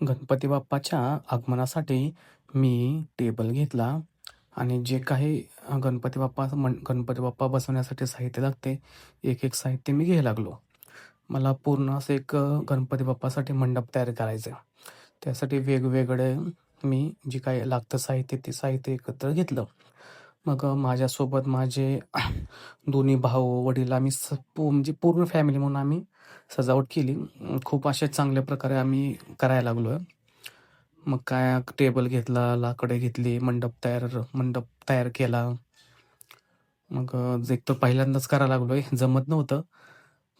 गणपती बाप्पाच्या आगमनासाठी मी टेबल घेतला आणि जे काही गणपती बाप्पा मन गणपती बाप्पा बसवण्यासाठी साहित्य लागते एक एक साहित्य मी घ्यायला लागलो. मला पूर्ण असं एक गणपती बाप्पासाठी मंडप तयार करायचं त्यासाठी वेगवेगळे मी जे काही लागतं साहित्य ते साहित्य एकत्र घेतलं. मग माझ्यासोबत माझे दोन्ही भाऊ वडील आम्ही स पू म्हणजे पूर्ण फॅमिली म्हणून आम्ही सजावट केली. खूप असे चांगल्या प्रकारे आम्ही करायला लागलो आहे मग काय टेबल घेतला लाकडे घेतली मंडप तयार मंडप तयार केला. मग एक तर पहिल्यांदाच करायला लागलो आहे जमत नव्हतं.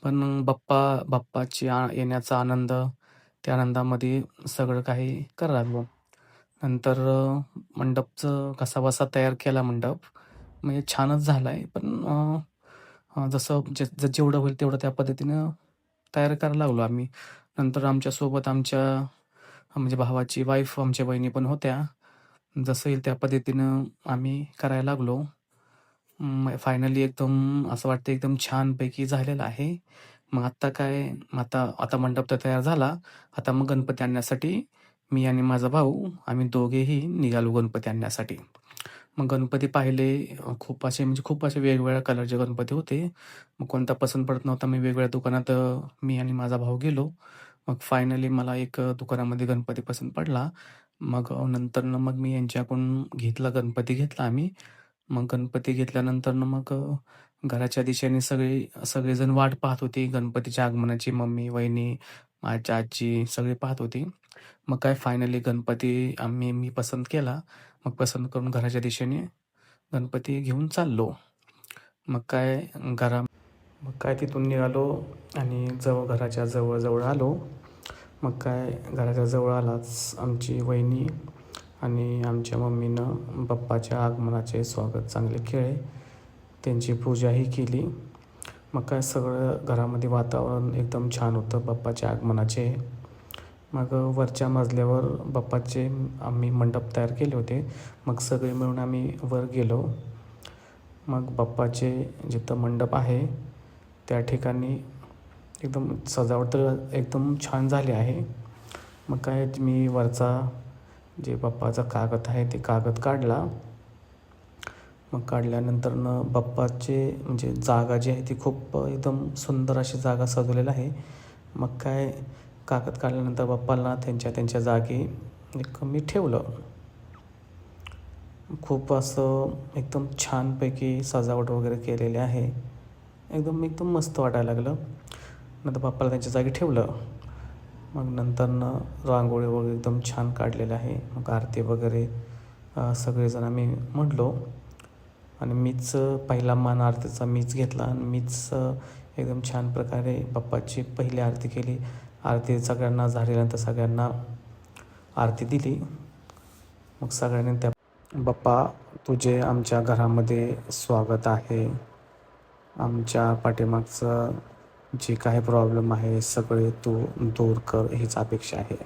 पण मग बाप्पा बाप्पाची आ येण्याचा आनंद त्या आनंदामध्ये सगळं काही करायला लागलो. नंतर अ, मंडपचं कसाबसा तयार केला मंडप. म्हणजे छानच झाला आहे. पण अ, अ, जसं जे ज जेवढं होईल तेवढं त्या पद्धतीनं तयार करायला लागलो आम्ही. नंतर आमच्यासोबत आमच्या म्हणजे भावाची वाईफ, आमच्या वहिनी पण होत्या. जसं येईल त्या पद्धतीनं आम्ही करायला लागलो. मग फायनली एकदम असं वाटतं एकदम छानपैकी झालेलं आहे. मग आत्ता काय आता आता मंडप तर तयार झाला. आता मग गणपती आणण्यासाठी मी आणि माझा भाऊ आम्ही दोघेही निघालो गणपती आणण्यासाठी. मग गणपती पाहिले खूप असे म्हणजे खूप असे वेगवेगळ्या कलरचे गणपती होते. मग कोणता पसंत पडत नव्हता. मी वेगवेगळ्या दुकानात मी आणि माझा भाऊ गेलो. मग फायनली मला एक दुकानामध्ये गणपती पसंत पडला. मग नंतर नंतरनं मग मी यांच्याकडून घेतला गणपती घेतला आम्ही. मग गणपती घेतल्यानंतरनं मग घराच्या दिशेने सगळे सगळेजण वाट पाहत होते गणपतीच्या आगमनाची. मम्मी, वहिनी, माझी आजी सगळे पाहत होती मग काय फायनली गणपती आम्ही मी पसंत केला. मग पसंत करून घराच्या दिशेने गणपती घेऊन चाललो. मग काय घरा मग काय तिथून निघालो आणि जवळ घराच्या जवळजवळ आलो. मग काय घराच्या जवळ आलाच आमची वहिनी आणि आमच्या मम्मीनं बाप्पाच्या आगमनाचे स्वागत चांगले केले. त्यांची पूजाही केली. मग काय सगळं घरामध्ये वातावरण एकदम छान होतं बाप्पाच्या आगमनाचे. मग वरच्या मजल्यावर बाप्पाचे आम्ही मंडप तयार केले होते. मग सगळे मिळून आम्ही वर गेलो. मग बाप्पाचे जिथं मंडप आहे त्या ठिकाणी एकदम सजावट तर एकदम छान झाली आहे. मग काय मी वरचा जे बाप्पाचा कागद आहे ते कागद काढला. मग काढल्यानंतरनं बाप्पाचे म्हणजे जागा जी आहे ती खूप एकदम सुंदर अशी जागा सजवलेली आहे. मग काय कागद काढल्यानंतर बाप्पाला त्यांच्या त्यांच्या जागी एक मी ठेवलं. खूप असं एकदम छानपैकी सजावट वगैरे केलेली आहे. एकदम एकदम मस्त वाटायला लागलं. नंतर बाप्पाला त्यांच्या जागी ठेवलं. मग नंतरनं रांगोळी वगैरे एकदम छान काढलेलं आहे. मग आरती वगैरे सगळेजण आम्ही म्हटलो आणि मीच पहिला मान आरतीचा मीच घेतला आणि मीच एकदम छान प्रकारे बाप्पाची पहिली आरती केली. आरती सगळ्यांना झाल्यानंतर सगळ्यांना आरती दिली. मग सगळ्यांनी त्या बाप्पा तुझे आमच्या घरामध्ये स्वागत आहे. आमच्या पाठीमागचं जे काही प्रॉब्लेम आहे सगळे तू दूर कर हीच अपेक्षा आहे.